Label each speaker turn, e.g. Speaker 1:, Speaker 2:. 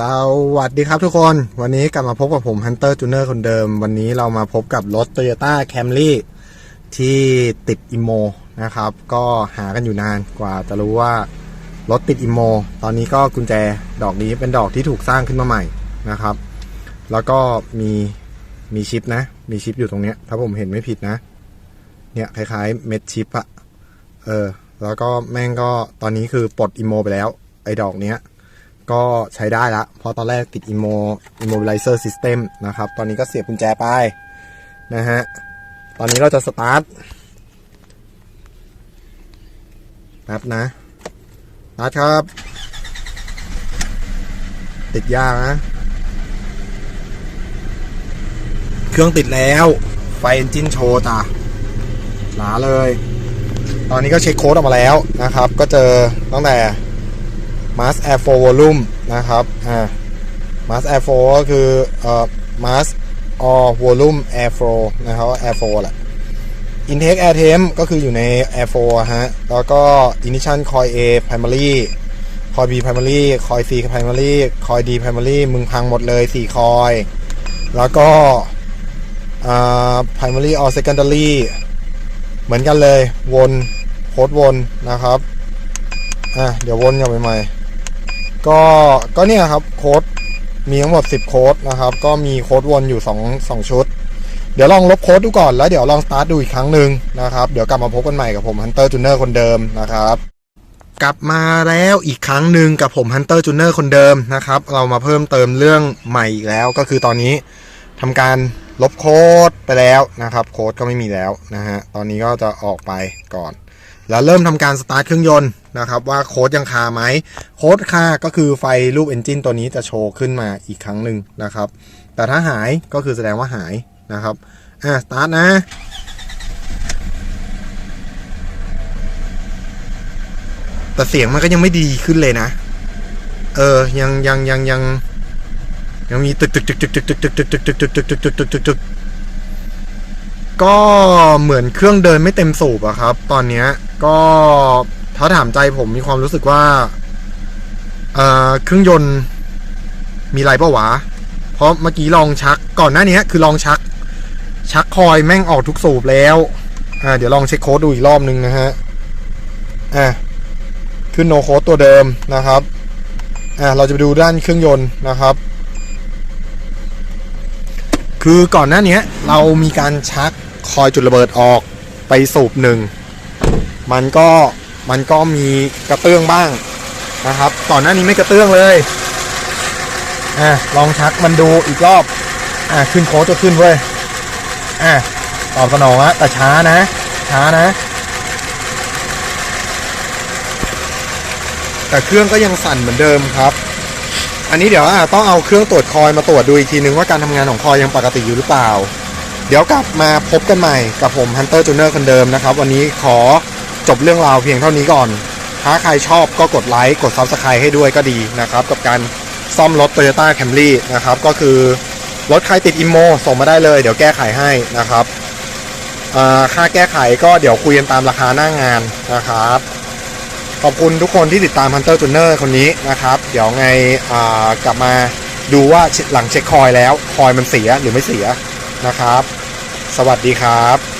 Speaker 1: สวัสดีครับทุกคน วันนี้กลับมาพบกับผม Hunter j u n i o r คนเดิม วันนี้เรามาพบกับรถ Toyota Camry ที่ติดอิโมนะครับ ก็หากันอยู่นานกว่าจะรู้ว่ารถติดอิโมตอนนี้ก็กุญแจดอกนี้เป็นดอกที่ถูกสร้างขึ้นมาใหม่นะครับ แล้วก็มีมีชิปนะ มีชิปอยู่ตรงเนี้ย ถ้าผมเห็นไม่ผิดนะ เนี่ยคล้ายๆเม็ดชิปอะเออ แล้วก็แม่งก็ตอนนี้คือปลดอิโมไปแล้ว ไอ้ดอกเนี้ย ก็ใช้ได้ละเพราะตอนแรกติด Immo Immobilizer System นะครับ ตอนนี้ก็เสียบกุญแจไปนะฮะ ตอนนี้เราจะสตาร์ทแป๊บนะสตาร์ทครับ ติดยากนะ เครื่องติดแล้ว ไฟเอนจินโชว์จ้ะหนาเลย ตอนนี้ก็เช็คโค้ดออกมาแล้วนะครับ ก็เจอตั้งแต่ Mass Air Flow Volume นะครับอ่า Mass Air Flow ก็คือเอ่อ Mass or Volume Air Flow นะครับ Air Flow แหละ Intake Air Temp ก็คืออยู่ใน Air Flow ฮะแล้วก็ Ignition Coil A Primary Coil B Primary Coil C Primary Coil D Primary มึงพังหมดเลย 4 คอย แล้วก็อ่า Primary or Secondary เหมือนกันเลยวนโค้ดวนนะครับ อะ เดี๋ยววนกลับไปใหม่ ก็ก็เนี่ยครับโค้ดมีทั้งหมด 10 โค้ดนะครับ ก็มีโค้ดวนอยู่2 2ชุด เดี๋ยวลองลบโค้ดดูก่อนแล้วเดี๋ยวลองสตาร์ทดูอีกครั้งหนึ่งนะครับ เดี๋ยวกลับมาพบกันใหม่กับผม Hunter j u n i o r คนเดิมนะครับ กลับมาแล้วอีกครั้งหนึ่งกับผม Hunter j u n i o r คนเดิมนะครับ เรามาเพิ่มเติมเรื่องใหม่อีกแล้วก็คือตอนนี้ทำการลบโค้ดไปแล้วนะครับ โค้ดก็ไม่มีแล้วนะฮะตอนนี้ก็จะออกไปก่อน แล้วเริ่มทำการสตาร์ทเครื่องยนต์ นะครับว่าโค้ดยังคาไหมโค้ดคาก็คือไฟรูปเอนจินตัวนี้จะโชว์ขึ้นมาอีกครั้งหนึ่งนะครับ แต่ถ้าหายก็คือแสดงว่าหายนะครับอะสตาร์ทนะแต่เสียงมันก็ยังไม่ดีขึ้นเลยนะ เออ ยังยังยังยังยังมีตึกตึกตึกตึกตึกตึกตึกตึกตึกตึกตึกตึกตึกตึกตึกตึกตึกก็เหมือนเครื่องเดินไม่เต็มสูบอะครับ ตอนเนี้ยก็ ถ้าถามใจผมมีความรู้สึกว่าเอ่อเครื่องยนต์มีไรเปล่าวะ เพราะเมื่อกี้ลองชักก่อนหน้านี้คือลองชัก ชักคอยแม่งออกทุกสูบแล้วอ่าเดี๋ยวลองเช็คโค้ดดูอีกรอบนึงนะฮะอะขึ้นโนโค้ดตัวเดิมนะครับอ่าเราจะไปดูด้านเครื่องยนต์นะครับ คือก่อนหน้านี้เรามีการชักคอยจุดระเบิดออกไปสูบหนึ่งมันก็ มันก็มีกระเตื้องบ้างนะครับก่อนหน้านี้ไม่กระเตื้องเลยอะลองชักมันดูอีกรอบอะขึ้นโค้ดก็ขึ้นเว้ยอะตอบสนองอะแต่ช้านะ ช้านะ แต่เครื่องก็ยังสั่นเหมือนเดิมครับ อันนี้เดี๋ยวต้องเอาเครื่องตรวจคอยมาตรวจดูอีกทีนึงว่าการทำงานของคอยยังปกติอยู่หรือเปล่า เดี๋ยวกลับมาพบกันใหม่กับผม Hunter j u n i o r คนเดิมนะครับ วันนี้ขอ จบเรื่องราวเพียงเท่านี้ก่อน ถ้าใครชอบก็กดไลค์กด Subscribe ให้ด้วยก็ดีนะครับ กับการซ่อมรถ Toyota Camry นะครับ ก็คือ รถใครติดอิมโมส่งมาได้เลย เดี๋ยวแก้ไขให้นะครับค่าแก้ไขก็เดี๋ยวคุยกันตามราคาหน้างานนะครับ ขอบคุณทุกคนที่ติดตาม Hunter j u n i o r คนนี้นะครับ เดี๋ยวไงกลับมาดูว่าหลังเช็คคอยแล้ว คอยมันเสียหรือไม่เสียนะครับ สวัสดีครับ